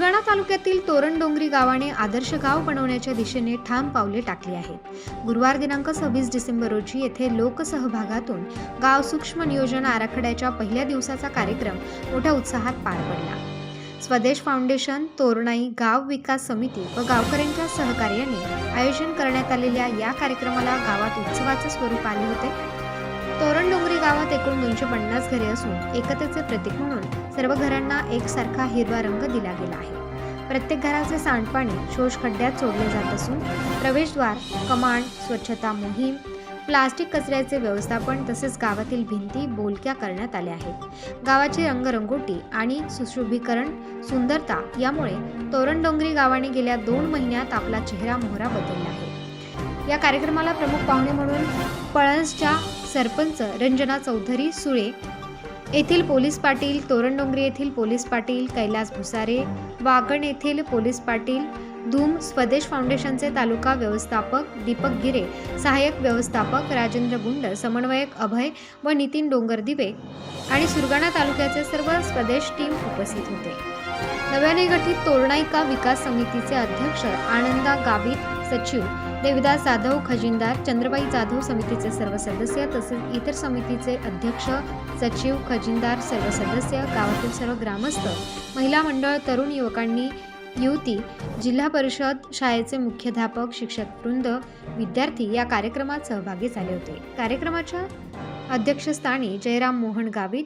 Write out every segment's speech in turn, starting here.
सुरगाणा तालुक्यातील तोरणडोंगरी गावाने आदर्श गाव बनवण्याच्या दिशेने ठाम पावले टाकली आहेत. गुरुवार दिनांक सव्वीस डिसेंबर रोजी येथे लोकसहभागातून गाव सूक्ष्म नियोजन आराखड्याच्या पहिल्या दिवसाचा कार्यक्रम मोठ्या उत्साहात पार पडला. स्वदेश फाउंडेशन तोरणाई गाव विकास समिती व गावकऱ्यांच्या सहकार्याने आयोजन करण्यात आलेल्या या कार्यक्रमाला गावात उत्सवाचे स्वरूप आले होते. तोरण डोंगरी गावात एकूण दोनशे पन्नास घरे असून एकतेचे प्रतीक म्हणून सर्व घरांना एकसारखा हिरवा रंग दिला गेला आहे. प्रत्येक घराचे सांडपाणी शोष खड्ड्यात सोडले जात असून प्रवेशद्वार कमांड स्वच्छता मोहीम प्लास्टिक कचऱ्याचे व्यवस्थापन तसेच गावातील भिंती बोलक्या करण्यात आल्या आहेत. गावाची रंगरंगोटी आणि सुशोभीकरण सुंदरता यामुळे तोरण डोंगरी गावाने गेल्या दोन महिन्यात आपला चेहरा मोहरा बदलला आहे. या कार्यक्रमाला प्रमुख पाहुणे म्हणून पळसच्या सरपंच रंजना चौधरी सुळे येथील पोलीस पाटील तोरणडोंगरी येथील पोलीस पाटील कैलास भुसारे वागण येथील पोलीस पाटील धूम स्वदेश फाउंडेशनचे तालुका व्यवस्थापक दीपक गिरे सहाय्यक व्यवस्थापक राजेंद्र गुंड समन्वयक अभय व नितीन डोंगर दिवे आणि सुरगाणा तालुक्याचे सर्व स्वदेश टीम उपस्थित होते. नव्याने गठीत तोरणाईका विकास समितीचे अध्यक्ष आनंदा गावित सचिव देविदास जाधव खजिनदार चंद्रबाई जाधव समितीचे सर्व सदस्य तसेच इतर समितीचे अध्यक्ष सचिव खजिनदार सर्व सदस्य गावातील सर्व ग्रामस्थ महिला मंडळ तरुण युवकांनी युवती जिल्हा परिषद शाळेचे मुख्याध्यापक शिक्षक वृंद विद्यार्थी या कार्यक्रमात सहभागी झाले होते. कार्यक्रमाच्या अध्यक्षस्थानी जयराम मोहन गावित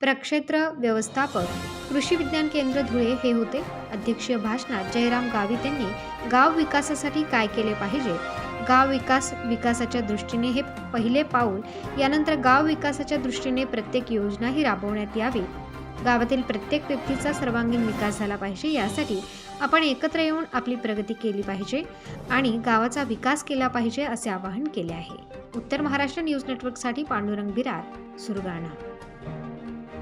प्रक्षेत्र व्यवस्थापक कृषी विज्ञान केंद्र धुळे हे होते. अध्यक्षीय भाषणात जयराम गावित यांनी गाव विकासासाठी काय केले पाहिजे गाव विकास विकासाच्या दृष्टीने हे पहिले पाऊल. यानंतर गाव विकासाच्या दृष्टीने प्रत्येक योजनाही राबवण्यात यावी. गावातील प्रत्येक व्यक्तीचा सर्वांगीण विकास झाला पाहिजे यासाठी आपण एकत्र येऊन आपली प्रगती केली पाहिजे आणि गावाचा विकास केला पाहिजे असे आवाहन केले आहे. उत्तर महाराष्ट्र न्यूज नेटवर्कसाठी पांडुरंग बिरार सुरगाणा.